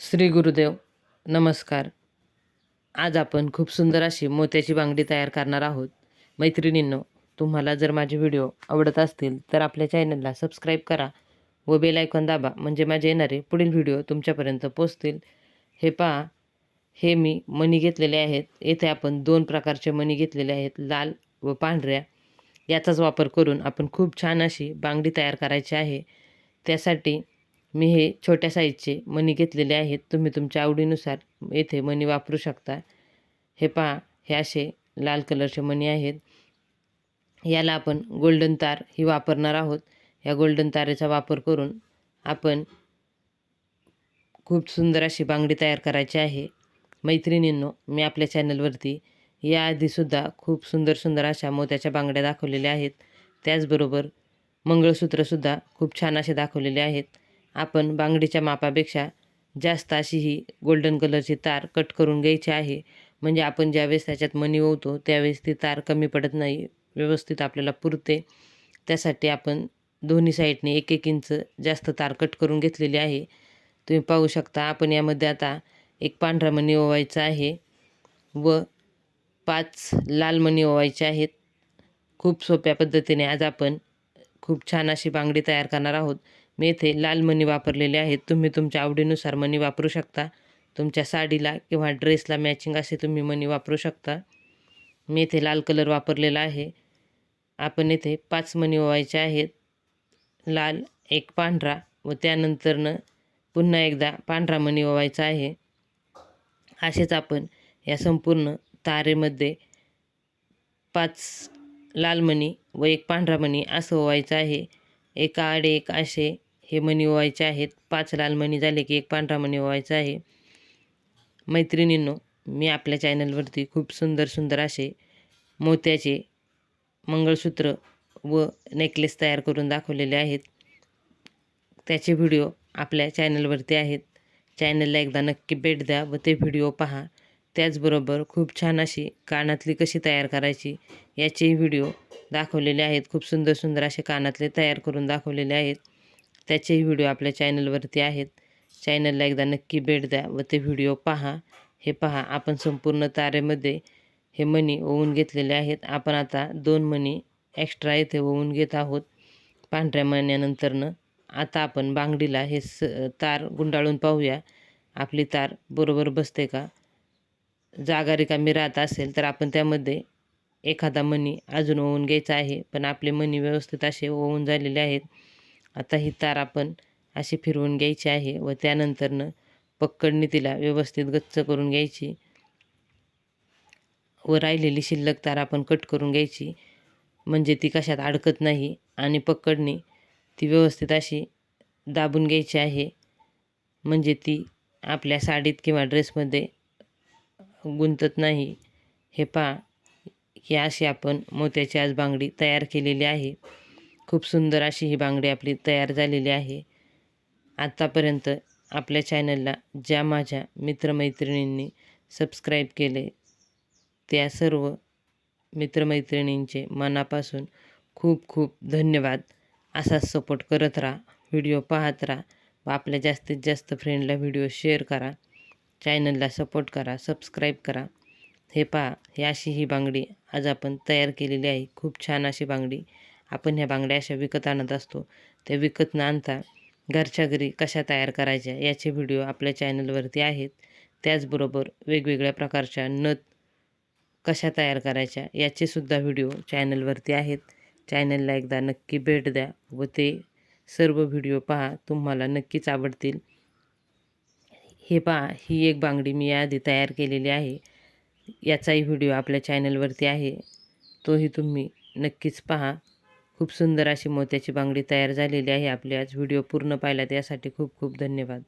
श्री गुरुदेव नमस्कार. आज आपण खूप सुंदर अशी मोत्याची बांगडी तयार करणार आहोत. मैत्रिणींनो तुम्हाला जर माझे व्हिडिओ आवडत असतील तर आपल्या चॅनलला सबस्क्राईब करा व बेल आयकॉन दाबा म्हणजे माझे येणारे पुढील व्हिडिओ तुमच्यापर्यंत पोचतील हे पहा हे मी मणी घेतलेले आहेत. येथे आपण दोन प्रकारचे मणी घेतलेले आहेत लाल व पांढऱ्या. याचाच वापर करून आपण खूप छान अशी बांगडी तयार करायची आहे. त्यासाठी मी हे छोट्या साईजचे मणी घेतलेले आहेत. तुम्ही तुमच्या आवडीनुसार येथे मणी वापरू शकता. हे पहा हे असे लाल कलरचे मणी आहेत. याला आपण गोल्डन तार ही वापरणार आहोत. या गोल्डन तारेचा वापर करून आपण खूप सुंदर अशी बांगडी तयार करायची आहे. मैत्रिणींनो मी आपल्या चॅनलवरती याआधीसुद्धा खूप सुंदर सुंदर अशा मोत्याच्या बांगड्या दाखवलेल्या आहेत. त्याचबरोबर मंगळसूत्रसुद्धा खूप छान असे दाखवलेले आहेत. आपण बांगडीच्या मापापेक्षा जास्त अशी ही गोल्डन कलरची तार कट करून घ्यायची आहे. म्हणजे आपण ज्यावेळेस त्याच्यात मणी ओवतो त्यावेळेस ती तार कमी पडत नाही व्यवस्थित आपल्याला पुरते. त्यासाठी आपण दोन्ही साईडने एक एक इंच जास्त तार कट करून घेतलेली आहे. तुम्ही पाहू शकता आपण यामध्ये आता एक पांढरा मणी ओवायचा आहे व पाच लाल मणी ओवायचे आहेत. खूप सोप्या पद्धतीने आज आपण खूप छान अशी बांगडी तयार करणार आहोत. मी येथे लाल मणी वापरलेले आहेत. तुम्ही तुमच्या आवडीनुसार मणी वापरू शकता. तुमच्या साडीला किंवा ड्रेसला मॅचिंग असे तुम्ही मणी वापरू शकता. मी येथे लाल कलर वापरलेला आहे. आपण येथे पाच मणी ओवायचे आहेत. लाल एक पांढरा व त्यानंतरनं पुन्हा एकदा पांढरा मणी ओवायचा आहे. असेच आपण या संपूर्ण तारेमध्ये पाच लाल मणी व एक पांढरा मणी असं ओवायचं आहे. एका आडे एक असे हे मणी ओवायचे आहेत. पाच लाल मणी झाले की एक पांढरा मणी ओवायचा आहे. मैत्रिणींनो मी आपल्या चॅनलवरती खूप सुंदर सुंदर असे मोत्याचे मंगळसूत्र व नेकलेस तयार करून दाखवलेले आहेत. त्याचे व्हिडिओ आपल्या चॅनलवरती आहेत. चॅनलला एकदा नक्की भेट द्या व ते व्हिडिओ पहा. त्याचबरोबर खूप छान अशी कानातली कशी तयार करायची याचेही व्हिडिओ दाखवलेले आहेत. खूप सुंदर सुंदर असे कानातले तयार करून दाखवलेले आहेत. त्याचेही व्हिडिओ आपल्या चॅनलवरती आहेत. चॅनलला एकदा नक्की भेट द्या व ते व्हिडिओ पहा. हे पहा आपण संपूर्ण तारेमध्ये हे मणी ओवून घेतलेले आहेत. आपण आता दोन मणी एक्स्ट्रा येथे ओवून घेत आहोत. पांढऱ्या मण्यानंतरनं आता आपण बांगडीला हे स तार गुंडाळून पाहूया. आपली तार बरोबर बसते का? जागा रिकामी राहत असेल तर आपण त्यामध्ये एखादा मणी अजून ओवून घ्यायचा आहे. पण आपले मणी व्यवस्थित असे ओवून झालेले आहेत. आता ही तार आपण अशी फिरवून घ्यायची आहे व त्यानंतरनं पक्कडनी तिला व्यवस्थित गच्च करून घ्यायची. व राहिलेली शिल्लक तार आपण कट करून घ्यायची. म्हणजे ती कशात अडकत नाही आणि पक्कडनी ती व्यवस्थित अशी दाबून घ्यायची आहे. म्हणजे ती आपल्या साडीत किंवा ड्रेसमध्ये गुंतत नाही. हे पहा ही अशी आपण मोत्याची आज बांगडी तयार केलेली आहे. खूप सुंदर अशी ही बांगडी आपली तयार झालेली आहे. आत्तापर्यंत आपल्या चॅनलला ज्या माझ्या मित्रमैत्रिणींनी सबस्क्राईब केले त्या सर्व मित्रमैत्रिणींचे मनापासून खूप खूप धन्यवाद. असाच सपोर्ट करत राहा व्हिडिओ पाहत राहा व आपल्या जास्तीत जास्त फ्रेंडला व्हिडिओ शेअर करा. चॅनलला सपोर्ट करा सबस्क्राईब करा. हे पहा ही अशी ही बांगडी आज आपण तयार केलेली आहे. खूप छान अशी बांगडी. आपण ह्या बांगड्या अशा विकत आणत असतो. त्या विकत न आणता घरच्या घरी कशा तयार करायच्या याचे व्हिडिओ आपल्या चॅनलवरती आहेत. त्याचबरोबर वेगवेगळ्या प्रकारच्या नथ कशा तयार करायच्या याचेसुद्धा व्हिडिओ चॅनलवरती आहेत. चॅनलला एकदा नक्की भेट द्या व ते सर्व व्हिडिओ पहा तुम्हाला नक्कीच आवडतील. हे पहा ही एक बांगडी मी याआधी तयार केलेली आहे. याचाही व्हिडिओ आपल्या चॅनलवरती आहे. तोही तुम्ही नक्कीच पहा. खूप सुंदर अशी मोत्याची बांगडी तयार झालेली आहे. आपली आज व्हिडिओ पूर्ण पाहिला यासाठी खूप खूप धन्यवाद.